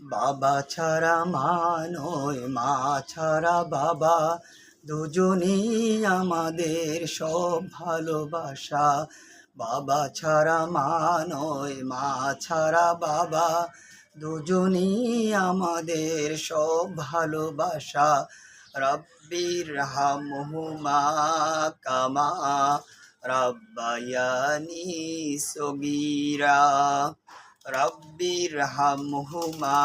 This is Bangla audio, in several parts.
বাবা ছাড়া মা মা ছাড়া বাবা। দুজনেই আমাদের সব ভালোবাসা। বাবা ছাড়া মা মা ছাড়া বাবা। দুজনেই আমাদের সব ভালোবাসা। রব্বির হামহুমা কামা রব্বায়ানি সগীরা। রব্বির হামহুমা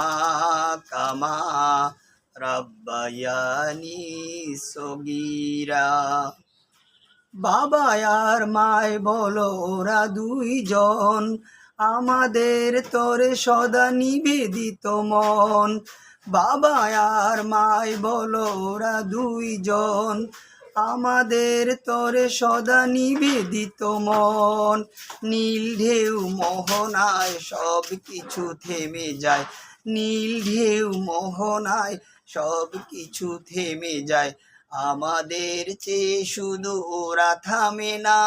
কামা রব্বায়ানি সগীরা বাবা আর মায় বলো ওরা দুইজন আমাদের তরে সদা নিবেদিত মন। বাবা আর মায় বলো, ওরা দুইজন আমাদের তরে সদা নিবেদিত মন। নীল ঢেউ মোহনায় সব কিছু থেমে যায়। নীল ঢেউ মোহনায় সব কিছু থেমে যায়। আমাদের চেয়ে শুধু ওরা থামে না।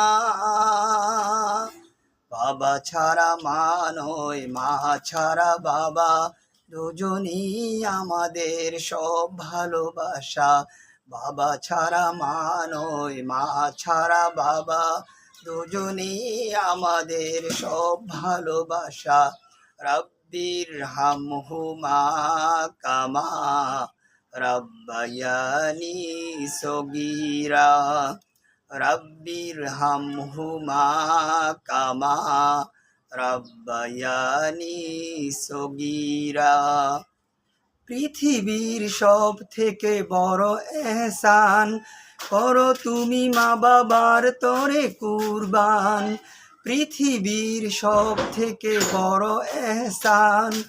বাবা ছাড়া মা নয়, মা ছাড়া বাবা। দুজনই আমাদের সব ভালোবাসা। বাবা ছাড়া মা নয়, মা ছাড়া বাবা। দুজনেই আমাদের সব ভালোবাসা। রব্বির হামহুমা কামা, রব্বায়ানি সগীরা। রব্বির হামহুমা কামা, রব্বায়ানি সগীরা। পৃথিবীর সব থেকে বড় এহসান। করো তুমি মা বাবার তরে কুরবান। পৃথিবীর সব থেকে বড় এহসান।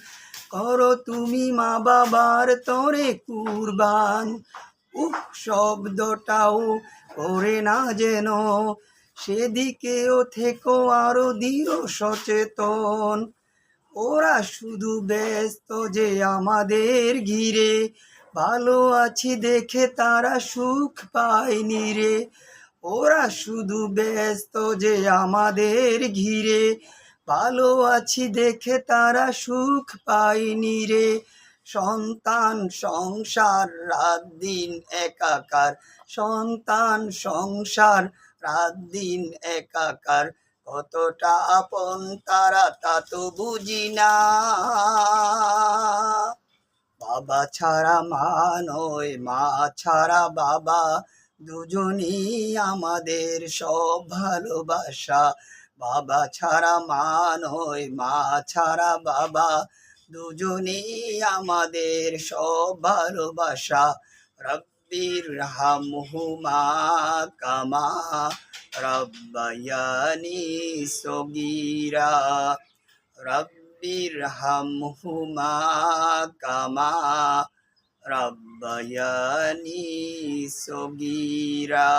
করো তুমি মা বাবার তরে কুরবান। উহ শব্দটাও করে না যেন। সেদিকেও থেকো, আরও দৃঢ় সচেতন। ওরা শুধু ব্যস্ত যে আমাদের ঘিরে। ভালো আছি দেখে তারা সুখ পায়নি রে। ওরা শুধু ব্যস্ত যে আমাদের ঘিরে। ভালো আছি দেখে তারা সুখ পায়নি রে। সন্তান, সংসার, রাত দিন একাকার। সন্তান, সংসার, রাত দিন একাকার। কতটা আপন তারা তা তো বুঝি না। বাবা ছাড়া মা নয়, মা ছাড়া বাবা দুজনই আমাদের সব ভালোবাসা। বাবা ছাড়া মা নয়, মা ছাড়া বাবা দুজনেই আমাদের সব ভালোবাসা। রব্বির হামহুমা কামা। রব্বায়ানি সগীরা রব্বির হামহুমা কামা রব্বায়ানি সগীরা